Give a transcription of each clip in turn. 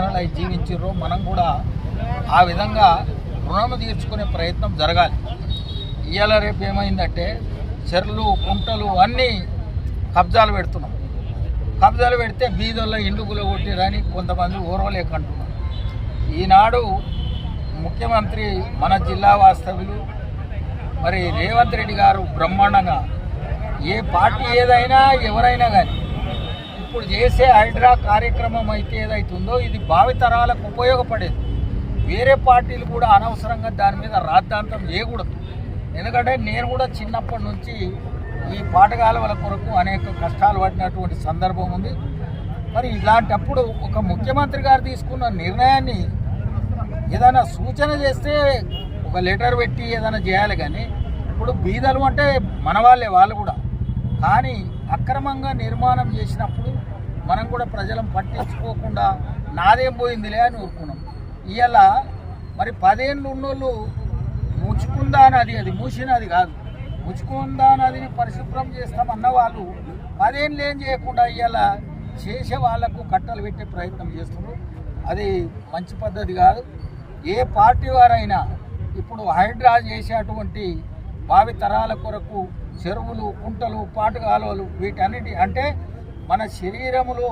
తల్లిదండ్రులు అవి జీవించారో మనం కూడా ఆ విధంగా రుణం తీర్చుకునే ప్రయత్నం జరగాలి. ఇవాళ రేపు ఏమైందంటే చెర్లు కుంటలు అన్నీ కబ్జాలు పెడుతున్నాం. కబ్జాలు పెడితే బీదల్లో ఇండ్లు కొట్టిరని కొంతమంది ఓర్వలేకంటున్నారు ఈనాడు ముఖ్యమంత్రి మన జిల్లా వాస్తవ్యులు మరి రేవంత్ రెడ్డి గారు బ్రహ్మాండంగా ఏ పార్టీ ఏదైనా ఎవరైనా కానీ ఇప్పుడు చేసే హైడ్రా కార్యక్రమం అయితే ఏదైతుందో ఇది భావితరాలకు ఉపయోగపడేది. వేరే పార్టీలు కూడా అనవసరంగా దాని మీద రాద్ధాంతం చేయకూడదు. ఎందుకంటే నేను కూడా చిన్నప్పటి నుంచి ఈ పాటగాలవల కొరకు అనేక కష్టాలు పడినటువంటి సందర్భం ఉంది. మరి ఇలాంటప్పుడు ఒక ముఖ్యమంత్రి గారు తీసుకున్న నిర్ణయాన్ని ఏదైనా సూచన చేస్తే ఒక లెటర్ పెట్టి ఏదైనా చేయాలి కానీ ఇప్పుడు బీదలు అంటే మన వాళ్ళే వాళ్ళు కూడా. కానీ అక్రమంగా నిర్మాణం చేసినప్పుడు మనం కూడా ప్రజలను పట్టించుకోకుండా నాదేం పోయిందిలే అని ఊరుకున్నాం. ఇవాళ మరి పదేళ్ళు ఉన్నోళ్ళు ముచ్చుకుందా నది అది? మూసినది కాదు. ముచ్చుకుందా నదిని పరిశుభ్రం చేస్తామన్న వాళ్ళు పదేళ్ళు ఏం చేయకుండా ఇవాళ చేసే వాళ్ళకు కట్టలు పెట్టే ప్రయత్నం చేస్తున్నారు. అది మంచి పద్ధతి కాదు. ఏ పార్టీ వారైనా ఇప్పుడు హైడ్రా చేసేటువంటి భావి తరాల కొరకు చెరువులు కుంటలు పాటుగాలువలు వీటన్నిటి అంటే మన శరీరములో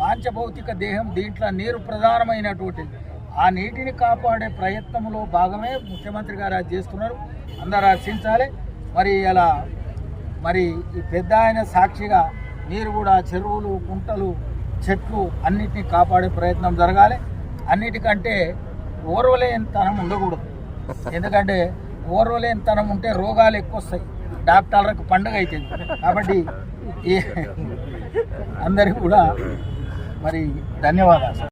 పాంచభౌతిక దేహం దీంట్లో నీరు ప్రధానమైనటువంటిది. ఆ నీటిని కాపాడే ప్రయత్నంలో భాగమే ముఖ్యమంత్రి గారు అది చేస్తున్నారు. అందరూ హర్షించాలి మరి అలా మరి ఈ పెద్ద ఆయన సాక్షిగా మీరు కూడా చెరువులు కుంటలు చెట్లు అన్నిటిని కాపాడే ప్రయత్నం జరగాలి. అన్నిటికంటే ఓర్వలేనితనం ఉండకూడదు. ఎందుకంటే ఓర్వలేనితనం ఉంటే రోగాలు ఎక్కువ వస్తాయి డాక్టర్లకు పండుగ అవుతుంది కాబట్టి ఈ అందరికీ కూడా మరి ధన్యవాదాలు.